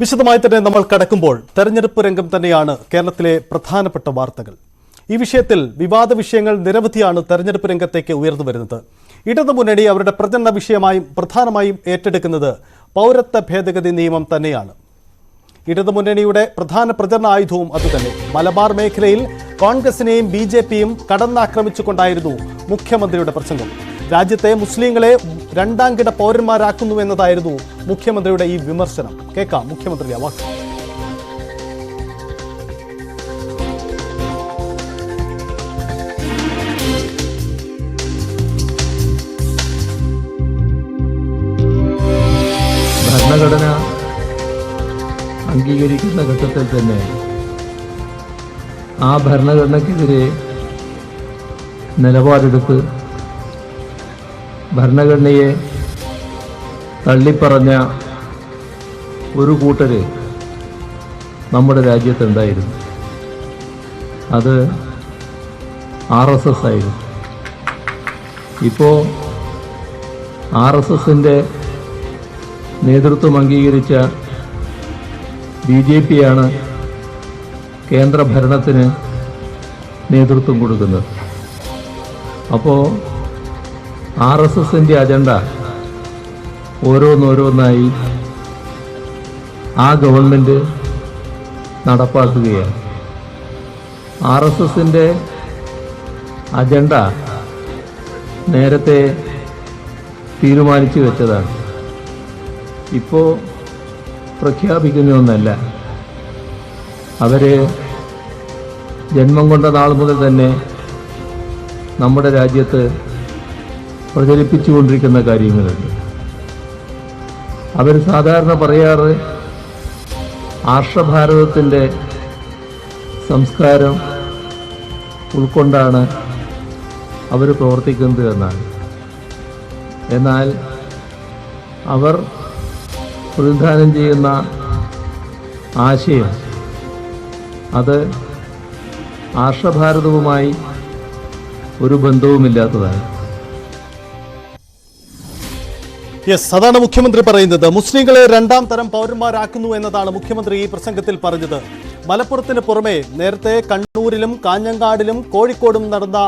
വിശദമായി തന്നെ നമ്മൾ കടക്കുമ്പോൾ തെരഞ്ഞെടുപ്പ് രംഗം തന്നെയാണ് കേരളത്തിലെ പ്രധാനപ്പെട്ട വാർത്തകൾ. ഈ വിഷയത്തിൽ വിവാദ വിഷയങ്ങൾ നിരവധിയാണ് തെരഞ്ഞെടുപ്പ് രംഗത്തേക്ക് ഉയർന്നു വരുന്നത്. ഇടതുമുന്നണി അവരുടെ പ്രചരണ വിഷയമായും പ്രധാനമായും ഏറ്റെടുക്കുന്നത് പൗരത്വ ഭേദഗതി നിയമം തന്നെയാണ്. ഇടതുമുന്നണിയുടെ പ്രധാന പ്രചരണ ആയുധവും അതുതന്നെ. മലബാർ മേഖലയിൽ കോൺഗ്രസിനെയും ബി ജെ പിയും കടന്നാക്രമിച്ചുകൊണ്ടായിരുന്നു മുഖ്യമന്ത്രിയുടെ പ്രസംഗം. രാജ്യത്തെ മുസ്ലിങ്ങളെ രണ്ടാം കിട പൗരന്മാരാക്കുന്നു എന്നതായിരുന്നു മുഖ്യമന്ത്രിയുടെ ഈ വിമർശനം. കേൾക്കാം മുഖ്യമന്ത്രിയുടെ വാക്ക്. ഭരണഘടന അംഗീകരിക്കുന്ന ഘട്ടത്തിൽ തന്നെ ആ ഭരണഘടനയ്ക്കെതിരെ നിലപാടെടുത്ത് ഭരണഘടനയെ തള്ളിപ്പറഞ്ഞ ഒരു കൂട്ടർ നമ്മുടെ രാജ്യത്തുണ്ടായിരുന്നു അത് ആർ എസ് എസ് ആയിരുന്നു. ഇപ്പോൾ ആർ എസ് എസിന്റെ നേതൃത്വം അംഗീകരിച്ച ബി ജെ പിയാണ് കേന്ദ്ര നേതൃത്വം കൊടുക്കുന്നത്. അപ്പോൾ ആർ എസ് എസിന്റെ അജണ്ട ഓരോന്നോരോന്നായി ആ ഗവൺമെന്റ് നടപ്പാക്കുകയാണ്. ആർ എസ് എസിന്റെ അജണ്ട നേരത്തെ തീരുമാനിച്ചു വെച്ചതാണ്. ഇപ്പോൾ പ്രഖ്യാപിക്കുന്ന ഒന്നല്ല. അവർ ജന്മം കൊണ്ട നാൾ മുതൽ തന്നെ നമ്മുടെ രാജ്യത്ത് പ്രചരിപ്പിച്ചുകൊണ്ടിരിക്കുന്ന കാര്യങ്ങളുണ്ട്. അവർ സാധാരണ പറയാറ് ആർഷഭാരതത്തിന്റെ സംസ്കാരം ഉൾക്കൊണ്ടാണ് അവർ പ്രവർത്തിക്കുന്നത് എന്നാണ്. എന്നാൽ അവർ പ്രതിദാനം ചെയ്യുന്ന ആശയം അത് ആർഷഭാരതവുമായി ഒരു ബന്ധവുമില്ലാത്തതാണ്. യെസ് അതാണ് മുഖ്യമന്ത്രി പറയുന്നത്. മുസ്ലിങ്ങളെ രണ്ടാം തരം പൗരന്മാരാക്കുന്നു എന്നതാണ് മുഖ്യമന്ത്രി ഈ പ്രസംഗത്തിൽ പറഞ്ഞത്. മലപ്പുറത്തിന് പുറമെ നേരത്തെ കണ്ണൂരിലും കാഞ്ഞങ്ങാടിലും കോഴിക്കോടും നടന്ന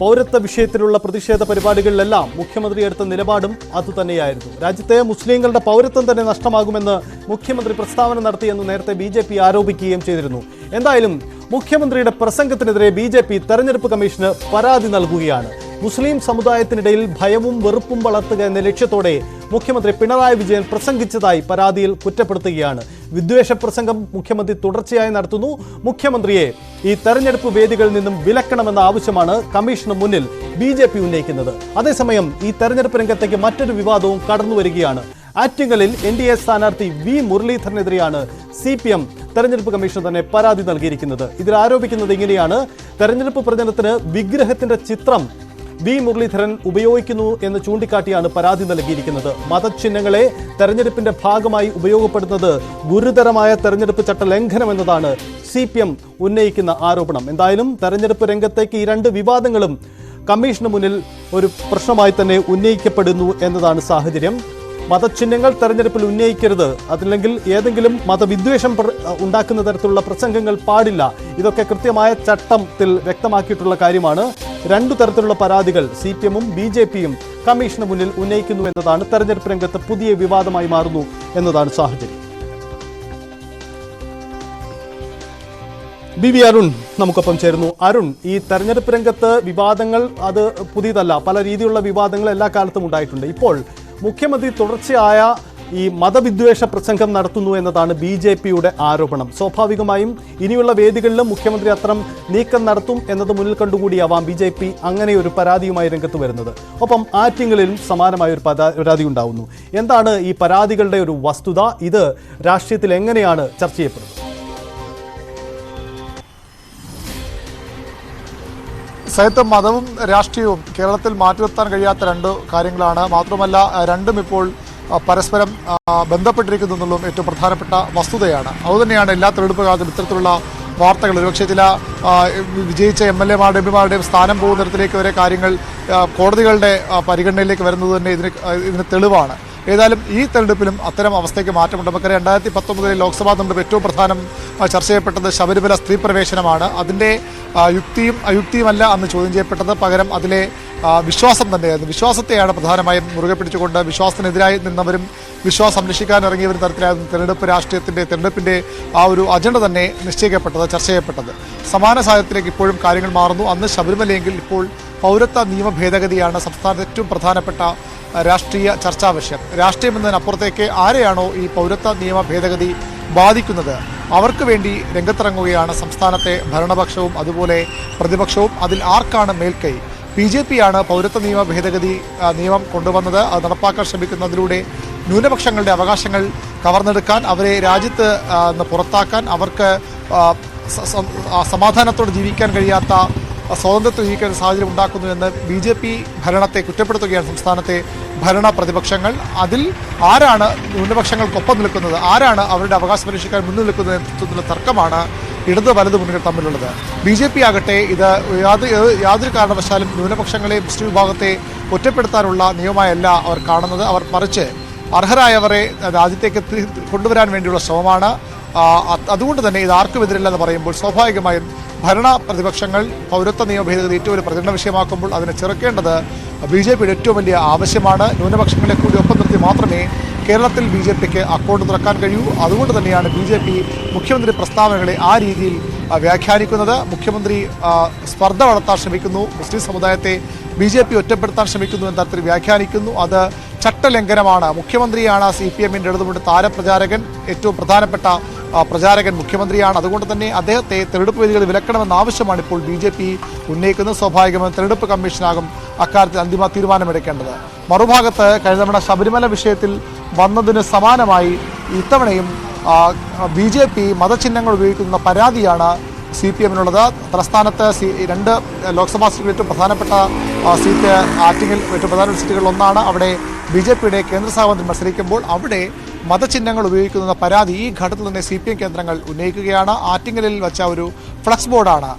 പൗരത്വ വിഷയത്തിലുള്ള പ്രതിഷേധ പരിപാടികളിലെല്ലാം മുഖ്യമന്ത്രി എടുത്ത നിലപാടും അതുതന്നെയായിരുന്നു. രാജ്യത്തെ മുസ്ലിങ്ങളുടെ പൗരത്വം തന്നെ നഷ്ടമാകുമെന്ന് മുഖ്യമന്ത്രി പ്രസ്താവന നടത്തിയെന്ന് നേരത്തെ ബി ആരോപിക്കുകയും ചെയ്തിരുന്നു. എന്തായാലും മുഖ്യമന്ത്രിയുടെ പ്രസംഗത്തിനെതിരെ ബി ജെ പി തെരഞ്ഞെടുപ്പ് കമ്മീഷന് പരാതി നൽകുകയാണ്. മുസ്ലിം സമുദായത്തിനിടയിൽ ഭയവും വെറുപ്പും വളർത്തുക എന്ന ലക്ഷ്യത്തോടെ മുഖ്യമന്ത്രി പിണറായി വിജയൻ പ്രസംഗിച്ചതായി പരാതിയിൽ കുറ്റപ്പെടുത്തുകയാണ്. വിദ്വേഷ പ്രസംഗം മുഖ്യമന്ത്രി തുടർച്ചയായി നടത്തുന്നു. മുഖ്യമന്ത്രിയെ ഈ തെരഞ്ഞെടുപ്പ് വേദികളിൽ നിന്നും വിലക്കണമെന്ന ആവശ്യമാണ് കമ്മീഷന് മുന്നിൽ ബി ജെ പി ഉന്നയിക്കുന്നത്. അതേസമയം ഈ തെരഞ്ഞെടുപ്പ് രംഗത്തേക്ക് മറ്റൊരു വിവാദവും കടന്നു വരികയാണ് ആറ്റിങ്ങലിൽ എൻ ഡി എ സ്ഥാനാർത്ഥി വി മുരളീധരനെതിരെയാണ് സി പി എം തെരഞ്ഞെടുപ്പ് കമ്മീഷൻ തന്നെ പരാതി നൽകിയിരിക്കുന്നത്. ഇതിൽ ആരോപിക്കുന്നത് ഇങ്ങനെയാണ്. തെരഞ്ഞെടുപ്പ് പ്രചരണത്തിന് വിഗ്രഹത്തിന്റെ ചിത്രം വി മുരളീധരൻ ഉപയോഗിക്കുന്നു എന്ന് ചൂണ്ടിക്കാട്ടിയാണ് പരാതി നൽകിയിരിക്കുന്നത്. മതചിഹ്നങ്ങളെ തെരഞ്ഞെടുപ്പിന്റെ ഭാഗമായി ഉപയോഗപ്പെടുത്തുന്നത് ഗുരുതരമായ തെരഞ്ഞെടുപ്പ് ചട്ട ലംഘനമെന്നതാണ് സി പി എം ഉന്നയിക്കുന്ന ആരോപണം. എന്തായാലും തെരഞ്ഞെടുപ്പ് രംഗത്തേക്ക് ഈ രണ്ട് വിവാദങ്ങളും കമ്മീഷന് മുന്നിൽ ഒരു പ്രശ്നമായി തന്നെ ഉന്നയിക്കപ്പെടുന്നു എന്നതാണ് സാഹചര്യം. മതചിഹ്നങ്ങൾ തെരഞ്ഞെടുപ്പിൽ ഉന്നയിക്കരുത്. അതല്ലെങ്കിൽ ഏതെങ്കിലും മതവിദ്വേഷം ഉണ്ടാക്കുന്ന തരത്തിലുള്ള പ്രസംഗങ്ങൾ പാടില്ല. ഇതൊക്കെ കൃത്യമായ ചട്ടത്തിൽ വ്യക്തമാക്കിയിട്ടുള്ള കാര്യമാണ്. രണ്ടു തരത്തിലുള്ള പരാതികൾ സി പി എമ്മും ബി ജെ പിയും കമ്മീഷന് മുന്നിൽ ഉന്നയിക്കുന്നു എന്നതാണ് തെരഞ്ഞെടുപ്പ് രംഗത്ത് പുതിയ വിവാദമായി മാറുന്നു എന്നതാണ് സാഹചര്യം. ബി വി അരുൺ നമുക്കൊപ്പം ചേരുന്നു. അരുൺ ഈ തെരഞ്ഞെടുപ്പ് രംഗത്ത് വിവാദങ്ങൾ അത് പുതിയതല്ല. പല രീതിയിലുള്ള വിവാദങ്ങൾ എല്ലാ കാലത്തും ഉണ്ടായിട്ടുണ്ട്. ഇപ്പോൾ മുഖ്യമന്ത്രി തുടർച്ചയായ ഈ മതവിദ്വേഷ പ്രസംഗം നടത്തുന്നു എന്നതാണ് ബി ജെ പിയുടെ ആരോപണം. സ്വാഭാവികമായും ഇനിയുള്ള വേദികളിലും മുഖ്യമന്ത്രി അത്തരം നീക്കം നടത്തും എന്നത് മുന്നിൽ കണ്ടുകൂടിയാവാം ബി ജെ പി അങ്ങനെ ഒരു പരാതിയുമായി രംഗത്ത് വരുന്നത്. ഒപ്പം ആറ്റിങ്ങളിലും സമാനമായ ഒരു പരാ- പരാതി ഉണ്ടാവുന്നു. എന്താണ് ഈ പരാതികളുടെ ഒരു വസ്തുത? ഇത് രാഷ്ട്രീയത്തിൽ എങ്ങനെയാണ് ചർച്ച ചെയ്യപ്പെടുന്നത്? സഹിതം മതവും രാഷ്ട്രീയവും കേരളത്തിൽ മാറ്റിനിർത്താൻ കഴിയാത്ത രണ്ട് കാര്യങ്ങളാണ്. മാത്രമല്ല രണ്ടും ഇപ്പോൾ പരസ്പരം ബന്ധപ്പെട്ടിരിക്കുന്നു എന്നുള്ളതും ഏറ്റവും പ്രധാനപ്പെട്ട വസ്തുതയാണ്. അതുതന്നെയാണ് എല്ലാ തെരഞ്ഞെടുപ്പ് കാലത്തും ഇത്തരത്തിലുള്ള വാർത്തകൾ. ഒരുപക്ഷെ ചില വിജയിച്ച എം എൽ എമാരുടെ എം പിമാരുടെയും സ്ഥാനം പോകുന്ന തരത്തിലേക്ക് വരെ കാര്യങ്ങൾ കോടതികളുടെ പരിഗണനയിലേക്ക് വരുന്നത് തന്നെ ഇതിന് ഇതിന് തെളിവാണ്. ഏതായാലും ഈ തെരഞ്ഞെടുപ്പിലും അത്തരം അവസ്ഥയ്ക്ക് മാറ്റമുണ്ട്. നമുക്കറിയാം രണ്ടായിരത്തി പത്തൊമ്പതിലെ ലോക്സഭാ തെരഞ്ഞെടുപ്പ് ഏറ്റവും പ്രധാനം ചർച്ച ചെയ്യപ്പെട്ടത് ശബരിമല സ്ത്രീ പ്രവേശനമാണ്. അതിന്റെ യുക്തിയും അയുക്തിയുമല്ല അന്ന് ചോദ്യം ചെയ്യപ്പെട്ടത്. പകരം അതിലെ വിശ്വാസം തന്നെയായിരുന്നു. വിശ്വാസത്തെയാണ് പ്രധാനമായും മുറുകെ പിടിച്ചുകൊണ്ട് വിശ്വാസത്തിനെതിരായി നിന്നവരും വിശ്വാസം സംരക്ഷിക്കാൻ ഇറങ്ങിയവരും തരത്തിലായിരുന്നു തെരഞ്ഞെടുപ്പ് രാഷ്ട്രീയത്തിന്റെ തെരഞ്ഞെടുപ്പിന്റെ ആ ഒരു അജണ്ട തന്നെ നിശ്ചയിക്കപ്പെട്ടത് ചർച്ച ചെയ്യപ്പെട്ടത്. സമാന സാഹചര്യത്തിലേക്ക് ഇപ്പോഴും കാര്യങ്ങൾ മാറുന്നു. അന്ന് ശബരിമലയെങ്കിൽ ഇപ്പോൾ പൗരത്വ നിയമ ഭേദഗതിയാണ് സംസ്ഥാനത്ത് ഏറ്റവും പ്രധാനപ്പെട്ട രാഷ്ട്രീയ ചർച്ചാ വിഷയം. രാഷ്ട്രീയം എന്നതിനപ്പുറത്തേക്ക് ആരെയാണോ ഈ പൗരത്വ നിയമ ഭേദഗതി ബാധിക്കുന്നത്? അവർക്ക് വേണ്ടി രംഗത്തിറങ്ങുകയാണ് സംസ്ഥാനത്തെ ഭരണപക്ഷവും അതുപോലെ പ്രതിപക്ഷവും. അതിൽ ആർക്കാണ് മേൽക്കൈ? ബി ജെ പിയാണ് പൗരത്വ നിയമ ഭേദഗതി നിയമം കൊണ്ടുവന്നത്. അത് നടപ്പാക്കാൻ ശ്രമിക്കുന്നതിലൂടെ ന്യൂനപക്ഷങ്ങളുടെ അവകാശങ്ങൾ കവർന്നെടുക്കാൻ അവരെ രാജ്യത്ത് പുറത്താക്കാൻ അവർക്ക് സമാധാനത്തോടെ ജീവിക്കാൻ കഴിയാത്ത സ്വാതന്ത്ര്യത്തിൽ ജീവിക്കാൻ സാഹചര്യം ഉണ്ടാക്കുന്നു എന്ന് ബി ജെ പി ഭരണത്തെ കുറ്റപ്പെടുത്തുകയാണ് സംസ്ഥാനത്തെ ഭരണ പ്രതിപക്ഷങ്ങൾ. അതിൽ ആരാണ് ന്യൂനപക്ഷങ്ങൾക്കൊപ്പം നിൽക്കുന്നത്? ആരാണ് അവരുടെ അവകാശം പരീക്ഷിക്കാൻ മുന്നിൽ നിൽക്കുന്നത് എന്നുള്ള തർക്കമാണ് ഇടത് വലത് മുന്നണികൾ തമ്മിലുള്ളത്. ബി ജെ പി ആകട്ടെ ഇത് യാതൊരു കാരണവശാലും ന്യൂനപക്ഷങ്ങളെ മുസ്ലിം വിഭാഗത്തെ ഒറ്റപ്പെടുത്താനുള്ള നിയമമായല്ല അവർ കാണുന്നത്. അവർ മറിച്ച് അർഹരായവരെ രാജ്യത്തേക്ക് കൊണ്ടുവരാൻ വേണ്ടിയുള്ള ശ്രമമാണ്. അതുകൊണ്ട് തന്നെ ഇത് ആർക്കും എതിരില്ലെന്ന് പറയുമ്പോൾ സ്വാഭാവികമായും ഭരണ പ്രതിപക്ഷങ്ങൾ പൗരത്വ നിയമ ഭേദഗതി ഏറ്റവും വലിയ പ്രചരണ വിഷയമാക്കുമ്പോൾ അതിനെ ചെറുക്കേണ്ടത് ബി ജെ പിയുടെ ഏറ്റവും വലിയ ആവശ്യമാണ്. ന്യൂനപക്ഷങ്ങളെ കൂടി ഒപ്പം നിർത്തി മാത്രമേ കേരളത്തിൽ ബി ജെ പിക്ക് അക്കൗണ്ട് തുറക്കാൻ കഴിയൂ. അതുകൊണ്ട് തന്നെയാണ് ബി ജെ പി മുഖ്യമന്ത്രി പ്രസ്താവനകളെ ആ രീതിയിൽ വ്യാഖ്യാനിക്കുന്നത്. മുഖ്യമന്ത്രി സ്പർദ്ധ വളർത്താൻ ശ്രമിക്കുന്നു. മുസ്ലിം സമുദായത്തെ ബി ജെ പി ഒറ്റപ്പെടുത്താൻ ശ്രമിക്കുന്നു എന്ന തരത്തിൽ വ്യാഖ്യാനിക്കുന്നു. അത് ചട്ടലംഘനമാണ്. മുഖ്യമന്ത്രിയാണ് സി പി എമ്മിന്റെ ഇടതുമുണ്ട് താരപ്രചാരകൻ ഏറ്റവും പ്രധാനപ്പെട്ട പ്രചാരകൻ മുഖ്യമന്ത്രിയാണ്. അതുകൊണ്ട് തന്നെ അദ്ദേഹത്തെ തെരഞ്ഞെടുപ്പ് വേദികളിൽ വിലക്കണമെന്ന ആവശ്യമാണ് ഇപ്പോൾ ബി ജെ പി ഉന്നയിക്കുന്നത്. സ്വാഭാവികമായും തെരഞ്ഞെടുപ്പ് കമ്മീഷനാകും അക്കാര്യത്തിൽ അന്തിമ തീരുമാനമെടുക്കേണ്ടത്. മറുഭാഗത്ത് കഴിഞ്ഞ തവണ ശബരിമല വിഷയത്തിൽ വന്നതിന് സമാനമായി ഇത്തവണയും ബി ജെ പി മതചിഹ്നങ്ങൾ ഉപയോഗിക്കുന്ന പരാതിയാണ് സി പി എമ്മിനുള്ളത്. തലസ്ഥാനത്ത് രണ്ട് ലോക്സഭാ ഏറ്റവും പ്രധാനപ്പെട്ട സീറ്റ് ആറ്റിങ്ങിൽ ഏറ്റവും പ്രധാന സീറ്റുകളിൽ ഒന്നാണ്. അവിടെ ബി ജെ പിയുടെ കേന്ദ്ര സഹമന്ത്രി മത്സരിക്കുമ്പോൾ അവിടെ മതചിഹ്നങ്ങൾ ഉപയോഗിക്കുന്ന പരാതി ഈ ഘട്ടത്തിൽ തന്നെ സി പി എം കേന്ദ്രങ്ങൾ ഉന്നയിക്കുകയാണ്. ആറ്റിങ്ങലിൽ വെച്ച ഒരു ഫ്ലക്സ് ബോർഡാണ്.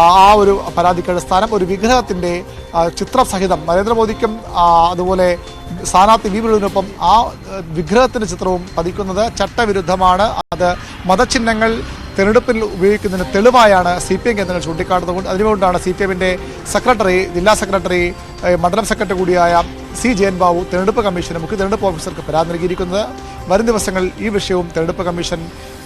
ആ ഒരു പരാതിക്ക് സ്ഥാനം ഒരു വിഗ്രഹത്തിന്റെ ചിത്രം സഹിതം നരേന്ദ്രമോദിക്കും അതുപോലെ സ്ഥാനാർത്ഥി വി മുരളീധരനൊപ്പം ആ വിഗ്രഹത്തിന്റെ ചിത്രവും പതിക്കുന്നത് ചട്ടവിരുദ്ധമാണ്. അത് മതചിഹ്നങ്ങൾ തെരഞ്ഞെടുപ്പിൽ ഉപയോഗിക്കുന്നതിന് തെളിവായാണ് സി പി എം കേന്ദ്രങ്ങൾ ചൂണ്ടിക്കാട്ടുന്നത്. അതിനുകൊണ്ടാണ് സി പി എമ്മിന്റെ സെക്രട്ടറി ജില്ലാ സെക്രട്ടറി മണ്ഡലം സെക്രട്ടറി കൂടിയായ സി ജയൻ ബാബു തെരഞ്ഞെടുപ്പ് കമ്മീഷന് മുഖ്യ തെരഞ്ഞെടുപ്പ് ഓഫീസർക്ക് പരാതി നൽകിയിരിക്കുന്നത്. വരും ദിവസങ്ങളിൽ ഈ വിഷയവും തെരഞ്ഞെടുപ്പ് കമ്മീഷൻ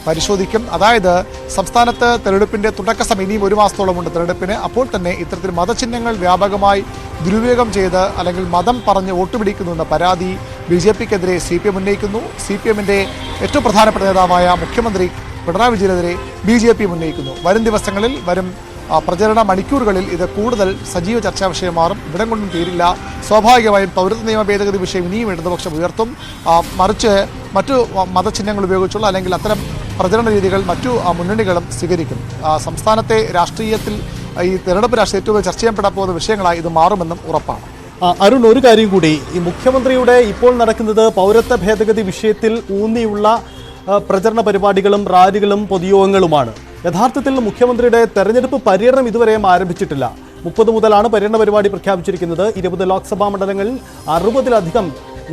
പരിശോധിക്കും. അതായത് സംസ്ഥാനത്ത് തെരഞ്ഞെടുപ്പിന്റെ തുടക്ക സമയം ഇനിയും ഒരു മാസത്തോളമുണ്ട് തെരഞ്ഞെടുപ്പിന്. അപ്പോൾ തന്നെ ഇത്തരത്തിൽ മതചിഹ്നങ്ങൾ വ്യാപകമായി ദുരുപയോഗം ചെയ്ത് അല്ലെങ്കിൽ മതം പറഞ്ഞ് വോട്ട് പിടിക്കുന്നു എന്ന പരാതി ബി ജെ പിക്കെതിരെ സി പി എം ഉന്നയിക്കുന്നു. സി പി എമ്മിന്റെ ഏറ്റവും പ്രധാനപ്പെട്ട നേതാവായ മുഖ്യമന്ത്രി പിണറായി വിജയനെതിരെ ബി ജെ പി ഉന്നയിക്കുന്നു. വരും ദിവസങ്ങളിൽ വരും പ്രചരണ മണിക്കൂറുകളിൽ ഇത് കൂടുതൽ സജീവ ചർച്ചാ വിഷയം മാറും. ഇവിടം കൊണ്ടും തീരില്ല. സ്വാഭാവികമായും പൗരത്വ നിയമ ഭേദഗതി വിഷയം ഇനിയും ഇടതുപക്ഷം ഉയർത്തും. മറിച്ച് മറ്റു മതചിഹ്നങ്ങൾ ഉപയോഗിച്ചുള്ള അല്ലെങ്കിൽ അത്തരം പ്രചരണ രീതികൾ മറ്റു മുന്നണികളും സ്വീകരിക്കും. സംസ്ഥാനത്തെ രാഷ്ട്രീയത്തിൽ ഈ തെരഞ്ഞെടുപ്പ് രാഷ്ട്രീയ ഏറ്റവും ചർച്ച ചെയ്യപ്പെടാൻ പോകുന്ന വിഷയങ്ങളായി ഇത് മാറുമെന്നും ഉറപ്പാണ്. അരുൺ ഒരു കാര്യം കൂടി. ഈ മുഖ്യമന്ത്രിയുടെ ഇപ്പോൾ നടക്കുന്നത് പൗരത്വ ഭേദഗതി വിഷയത്തിൽ ഊന്നിയുള്ള പ്രചരണ പരിപാടികളും റാലികളും പൊതുയോഗങ്ങളുമാണ്. യഥാർത്ഥത്തിൽ മുഖ്യമന്ത്രിയുടെ തെരഞ്ഞെടുപ്പ് പര്യടനം ഇതുവരെയും ആരംഭിച്ചിട്ടില്ല. മുപ്പത് മുതലാണ് പര്യടന പരിപാടി പ്രഖ്യാപിച്ചിരിക്കുന്നത്. ഇരുപത് ലോക്സഭാ മണ്ഡലങ്ങളിൽ അറുപതിലധികം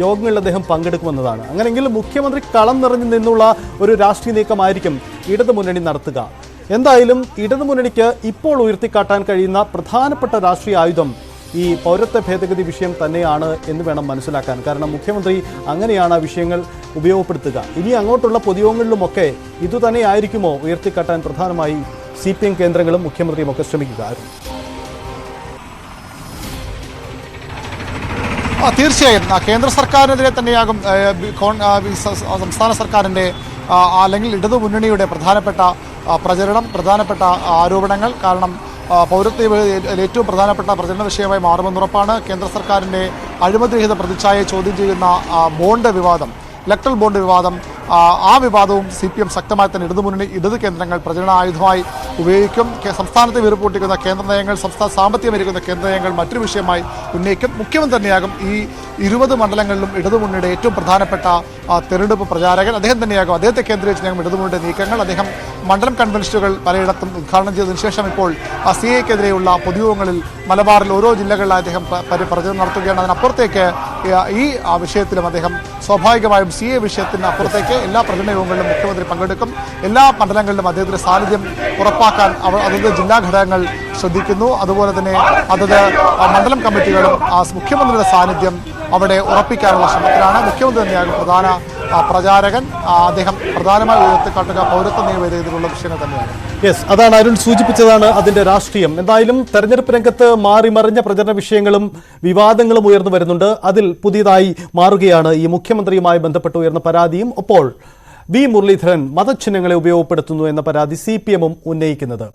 യോഗങ്ങളിൽ അദ്ദേഹം പങ്കെടുക്കുമെന്നതാണ്. അങ്ങനെയെങ്കിൽ മുഖ്യമന്ത്രി കളം നിറഞ്ഞു നിന്നുള്ള ഒരു രാഷ്ട്രീയ നീക്കമായിരിക്കും ഇടതു മുന്നണി നടത്തുക. എന്തായാലും ഇടതു മുന്നണിക്ക് ഇപ്പോൾ ഉയർത്തിക്കാട്ടാൻ കഴിയുന്ന പ്രധാനപ്പെട്ട രാഷ്ട്രീയ ആയുധം ഈ പൗരത്വ ഭേദഗതി വിഷയം തന്നെയാണ് എന്ന് വേണം മനസ്സിലാക്കാൻ. കാരണം മുഖ്യമന്ത്രി അങ്ങനെയാണ് ആ വിഷയങ്ങൾ ഉപയോഗപ്പെടുത്തുക. ഇനി അങ്ങോട്ടുള്ള പൊതുയോഗങ്ങളിലുമൊക്കെ ഇതുതന്നെയായിരിക്കുമോ ഉയർത്തിക്കാട്ടാൻ പ്രധാനമായി സി പി എം കേന്ദ്രങ്ങളും മുഖ്യമന്ത്രിയും ഒക്കെ ശ്രമിക്കുക? തീർച്ചയായും. കേന്ദ്ര സർക്കാരിനെതിരെ തന്നെയാകും സംസ്ഥാന സർക്കാരിന്റെ അല്ലെങ്കിൽ ഇടതുമുന്നണിയുടെ പ്രധാനപ്പെട്ട പ്രചരണം പ്രധാനപ്പെട്ട ആരോപണങ്ങൾ. കാരണം പൗരത്വ ഏറ്റവും പ്രധാനപ്പെട്ട പ്രചരണ വിഷയമായി മാറുമെന്നുറപ്പാണ് കേന്ദ്ര സർക്കാരിന്റെ അഴിമതിരഹിത പ്രതിച്ഛായയെ ചോദ്യം ചെയ്യുന്ന ബോണ്ട് വിവാദം. ഇലക്ട്രൽ ബോണ്ട് വിവാദം ആ, വിവാദവും സി പി എം ശക്തമായി തന്നെ ഇടതുമുന്നണി ഇടത് കേന്ദ്രങ്ങൾ പ്രചരണ ആയുധമായി ഉപയോഗിക്കും സംസ്ഥാനത്തെ വീർപ്പൂട്ടിക്കുന്ന കേന്ദ്ര നയങ്ങൾ സംസ്ഥാന സാമ്പത്തികം ഇരിക്കുന്ന കേന്ദ്ര നയങ്ങൾ മറ്റൊരു വിഷയമായി ഉന്നയിക്കും. മുഖ്യമന്ത്രി തന്നെയാകും ഈ ഇരുപത് മണ്ഡലങ്ങളിലും ഇടതുമുന്നണിയുടെ ഏറ്റവും പ്രധാനപ്പെട്ട തെരഞ്ഞെടുപ്പ് പ്രചാരകൻ. അദ്ദേഹം തന്നെയാകും. അദ്ദേഹത്തെ കേന്ദ്രീകരിച്ച് ഞങ്ങൾ ഇടതുമുന്നണിയുടെ നീക്കങ്ങൾ. അദ്ദേഹം മണ്ഡലം കൺവെൻഷനുകൾ പലയിടത്തും ഉദ്ഘാടനം ചെയ്തതിനു ശേഷം ഇപ്പോൾ സി എക്കെതിരെയുള്ള പൊതുയോഗങ്ങളിൽ മലബാറിൽ ഓരോ ജില്ലകളിലായി അദ്ദേഹം പ്രചരണം നടത്തുകയാണ്. അതിനപ്പുറത്തേക്ക് ഈ- വിഷയത്തിലും അദ്ദേഹം സ്വാഭാവികമായും സി എ വിഷയത്തിന് അപ്പുറത്തേക്ക് എല്ലാ പ്രചരണ യോഗങ്ങളിലും മുഖ്യമന്ത്രി പങ്കെടുക്കും. എല്ലാ മണ്ഡലങ്ങളിലും അദ്ദേഹത്തിന്റെ സാന്നിധ്യം ഉറപ്പാക്കാൻ അതത് ജില്ലാ ഘടകങ്ങൾ ശ്രദ്ധിക്കുന്നു. അതുപോലെ തന്നെ അതത് മണ്ഡലം കമ്മിറ്റികളും മുഖ്യമന്ത്രിയുടെ സാന്നിധ്യം അവിടെ ഉറപ്പിക്കാനുള്ള ശ്രമത്തിലാണ്. മുഖ്യമന്ത്രി തന്നെയാകും പ്രധാന പ്രചാരകൻ അദ്ദേഹം പ്രധാനമായി ഉയർത്തിക്കാട്ടുക പൗരത്വ നിയമവിധേയത്തിലുള്ള വിഷയങ്ങൾ തന്നെയാണ്. യെസ് അതാണ് അരുൺ സൂചിപ്പിച്ചതാണ് അതിന്റെ രാഷ്ട്രീയം. എന്തായാലും തെരഞ്ഞെടുപ്പ് രംഗത്ത് മാറി മറിഞ്ഞ പ്രചരണ വിഷയങ്ങളും വിവാദങ്ങളും ഉയർന്നു വരുന്നുണ്ട്. അതിൽ പുതിയതായി മാറുകയാണ് ഈ മുഖ്യമന്ത്രിയുമായി ബന്ധപ്പെട്ട് ഉയർന്ന പരാതിയും. അപ്പോൾ വി മുരളീധരൻ മതചിഹ്നങ്ങളെ ഉപയോഗപ്പെടുത്തുന്നു എന്ന പരാതി സി പി എമ്മും ഉന്നയിക്കുന്നത്.